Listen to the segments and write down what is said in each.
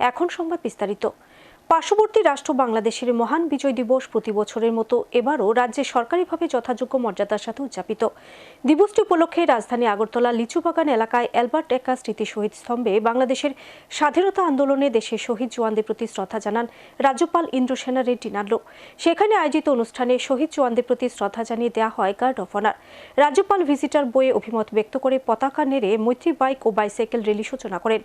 এখন সংবাদ বিস্তারিত। পার্শ্ববর্তী রাষ্ট্র বাংলাদেশের মহান বিজয় দিবস প্রতি বছরের মতো এবারও রাজ্যে সরকারিভাবে যথাযোগ্য মর্যাদার সাথে উদযাপিত। দিবসটি উপলক্ষে রাজধানী আগরতলা লিচুবাগান এলাকায় অ্যালবার্ট একা স্মৃতি শহীদ স্তম্ভে বাংলাদেশের স্বাধীনতা আন্দোলনে দেশের শহীদ জওয়ানদের প্রতি শ্রদ্ধা জানান রাজ্যপাল ইন্দ্রসেনা রেড্ডি নাড্লো সেখানে আয়োজিত অনুষ্ঠানে শহীদ জওয়ানদের প্রতি শ্রদ্ধা জানিয়ে দেওয়া হয় গার্ড অফ অনার। রাজ্যপাল ভিজিটার বইয়ে অভিমত ব্যক্ত করে পতাকা নেড়ে মৈত্রী বাইক ও বাইসাইকেল র্যালি সূচনা করেন।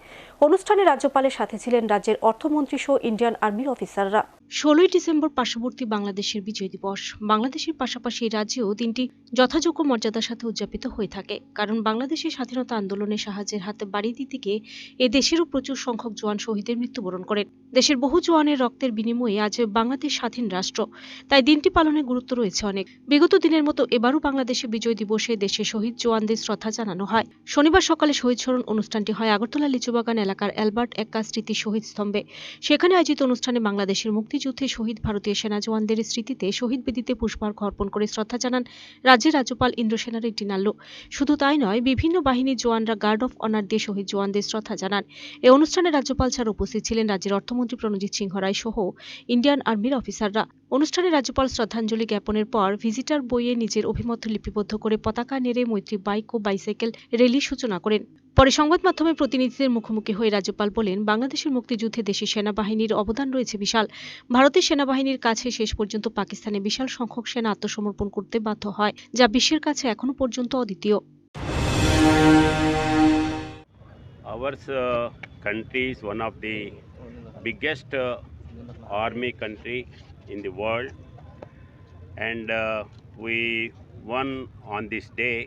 অনুষ্ঠানে রাজ্যপালের সাথে ছিলেন রাজ্যের অর্থমন্ত্রী সহ ইন্ডিয়ান আর্মির অফিসাররা। ষোলোই ডিসেম্বর পার্শ্ববর্তী বাংলাদেশের বিজয় দিবস। বাংলাদেশের পাশাপাশি রাজ্যেও দিনটি যথাযোগ্য মর্যাদার সাথে উদযাপিত হয়ে থাকে। কারণ বাংলাদেশের স্বাধীনতা আন্দোলনে সাহায্যের হাতে বাড়ি দিতে গিয়ে এ দেশেরও প্রচুর সংখ্যক জওয়ান শহীদের মৃত্যুবরণ করেন। দেশের বহু জওয়ানের রক্তের বিনিময়ে আজ বাংলাদেশ স্বাধীন রাষ্ট্র। তাই দিনটি পালনের গুরুত্ব রয়েছে অনেক। বিগত দিনের মতো এবারও বাংলাদেশে বিজয় দিবসে দেশের শহীদ জোয়ানদের শ্রদ্ধা জানানো হয়। শনিবার সকালে শহীদ স্মরণ অনুষ্ঠানটি হয় আগরতলা লিচুবাগান এলাকার অ্যালবার্ট এক্কা স্মৃতি শহীদ স্তম্ভে। সেখানে আয়োজিত অনুষ্ঠানে বাংলাদেশের মুক্তিযুদ্ধে শহীদ ভারতীয় সেনা জওয়ানদের স্মৃতিতে শহীদ বেদিতে পুষ্পার্ঘ অর্পণ করে শ্রদ্ধা জানান রাজ্যের রাজ্যপাল ইন্দ্রসেনা রেড্ডি নাল্লো। শুধু তাই নয়, বিভিন্ন বাহিনীর জওয়ানরা গার্ড অফ অনার দিয়ে শহীদ জওয়ানদের শ্রদ্ধা জানান। এই অনুষ্ঠানে রাজ্যপাল ছাড়া উপস্থিত ছিলেন রাজ্যের অর্থমন্ত্রী প্রণজিৎ সিংহ রায় সহ ইন্ডিয়ান আর্মির অফিসাররা। অনুষ্ঠানে রাজ্যপাল শ্রদ্ধাঞ্জলি জ্ঞাপনের পর ভিজিটার বইয়ে নিজের অভিমত লিপিবদ্ধ করে পতাকা নেড়ে মৈত্রী বাইক ও বাইসাইকেল র্যালি সূচনা করেন। পরে সংবাদ মাধ্যমের প্রতিনিধিদের মুখোমুখি হয়ে রাজ্যপাল বলেন বাংলাদেশের মুক্তিযুদ্ধে দেশের সেনাবাহিনীর অবদান রয়েছে বিশাল। ভারতের সেনাবাহিনীর কাছে শেষ পর্যন্ত পাকিস্তানে বিশাল সংখ্যক সেনা আত্মসমর্পণ করতে বাধ্য হয় যা বিশ্বের কাছে এখনও পর্যন্ত অদ্বিতীয়। Our uh, country is one of the biggest uh, army country in the world, and uh, we won on this day,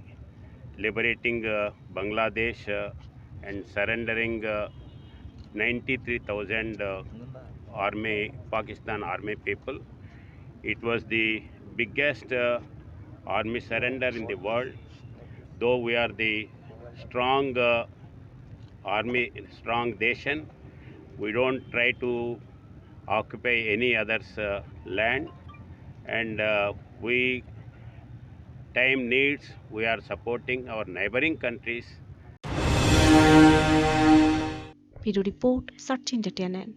liberating uh, Bangladesh uh, and surrendering uh, 93,000 uh, army Pakistan army people. It was the biggest army surrender in the world, though we are the strong. Uh, army strong nation we don't try to occupy any other's uh, land and uh, we time needs, we are supporting our neighboring countries. Video report, Sachin Detianen.